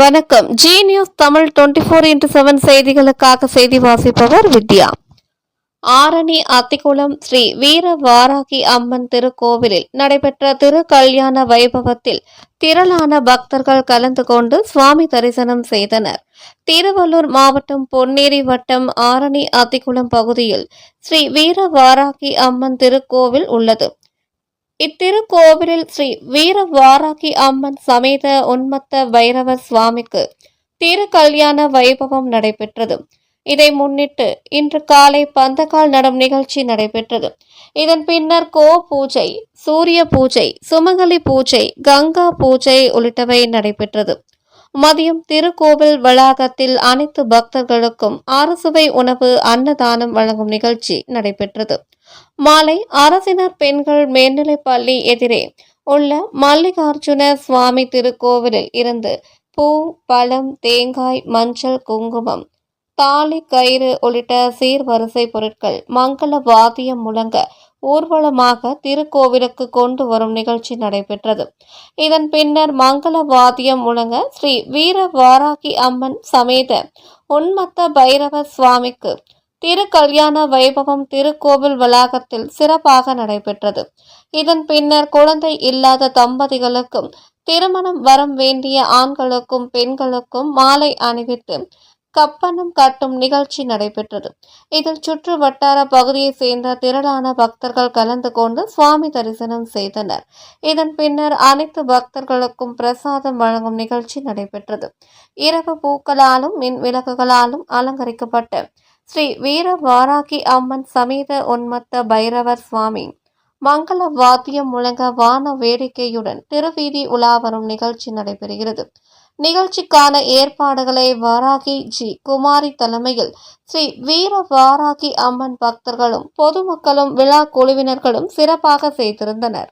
வணக்கம். Zee news Tamil twenty four into seven செய்திகளுக்காக செய்தி வாசிப்பவர் வித்யா. ஆரணி அத்திக்குளம் ஸ்ரீ வீர வாராகி அம்மன் திருக்கோவிலில் நடைபெற்ற திரு கல்யாண வைபவத்தில் திரளான பக்தர்கள் கலந்து கொண்டு சுவாமி தரிசனம் செய்தனர். திருவள்ளூர் மாவட்டம் பொன்னேரி வட்டம் ஆரணி அத்திக்குளம் பகுதியில் ஸ்ரீ வீர வாராகி அம்மன் திருக்கோவில் உள்ளது. இத்திருக்கோவிலில் ஸ்ரீ வீர வாராகி அம்மன் சமேத உன்மத்த வைரவ சுவாமிக்கு திரு கல்யாண வைபவம் நடைபெற்றது. இதை முன்னிட்டு இன்று காலை பந்தக்கால் நடும் நிகழ்ச்சி நடைபெற்றது. இதன் பின்னர் கோ பூஜை சூரிய பூஜை சுமங்கலி பூஜை கங்கா பூஜை உள்ளிட்டவை நடைபெற்றது. மதியம் திருக்கோவில் வளாகத்தில் அனைத்து பக்தர்களுக்கும் அரசுவை உணவு அன்னதானம் வழங்கும் நிகழ்ச்சி நடைபெற்றது. மாலை அரசினர் பெண்கள் மேல்நிலைப் பள்ளி எதிரே உள்ள மல்லிகார்ஜுன சுவாமி திருக்கோவிலில் இருந்து பூ பழம் தேங்காய் மஞ்சள் குங்குமம் தாலி கயிறு உள்ளிட்ட சீர்வரிசை பொருட்கள் மங்கள வாத்தியம் முழங்க ஊர்வலமாக திருக்கோவிலுக்கு கொண்டு வரும் நிகழ்ச்சி நடைபெற்றது. இதன் பின்னர் மங்கள வாத்தியம் முழங்க ஸ்ரீ வீர வாராகி அம்மன் சமேத உன்மத்த பைரவ சுவாமிக்கு திரு கல்யாண வைபவம் திருக்கோவில் வளாகத்தில் சிறப்பாக நடைபெற்றது. இதன் பின்னர் குழந்தை இல்லாத தம்பதிகளுக்கும் திருமணம் வரம் வேண்டிய ஆண்களுக்கும் பெண்களுக்கும் மாலை அணிவித்து கப்பனம் காட்டும் நிகழ்ச்சி நடைபெற்றது. இதில் சுற்று வட்டார பகுதியைச் சேர்ந்த திரளான பக்தர்கள் கலந்து கொண்டு சுவாமி தரிசனம் செய்தனர். இதன் பின்னர் அனைத்து பக்தர்களுக்கும் பிரசாதம் வழங்கும் நிகழ்ச்சி நடைபெற்றது. இரவு பூக்களாலும் மின் விளக்குகளாலும் அலங்கரிக்கப்பட்ட ஸ்ரீ வீர வாராகி அம்மன் சமேத உன்மத்த பைரவர் சுவாமி மங்கள வாத்தியம் முழங்க வான வேடிக்கையுடன் திருவீதி உலா வரும் நிகழ்ச்சி நடைபெறுகிறது. நிகழ்ச்சிக்கான ஏற்பாடுகளை வாராகி ஜி. குமாரி தலைமையில் ஸ்ரீ வீர வாராகி அம்மன் பக்தர்களும் பொதுமக்களும் விழா குழுவினர்களும் சிறப்பாக செய்திருந்தனர்.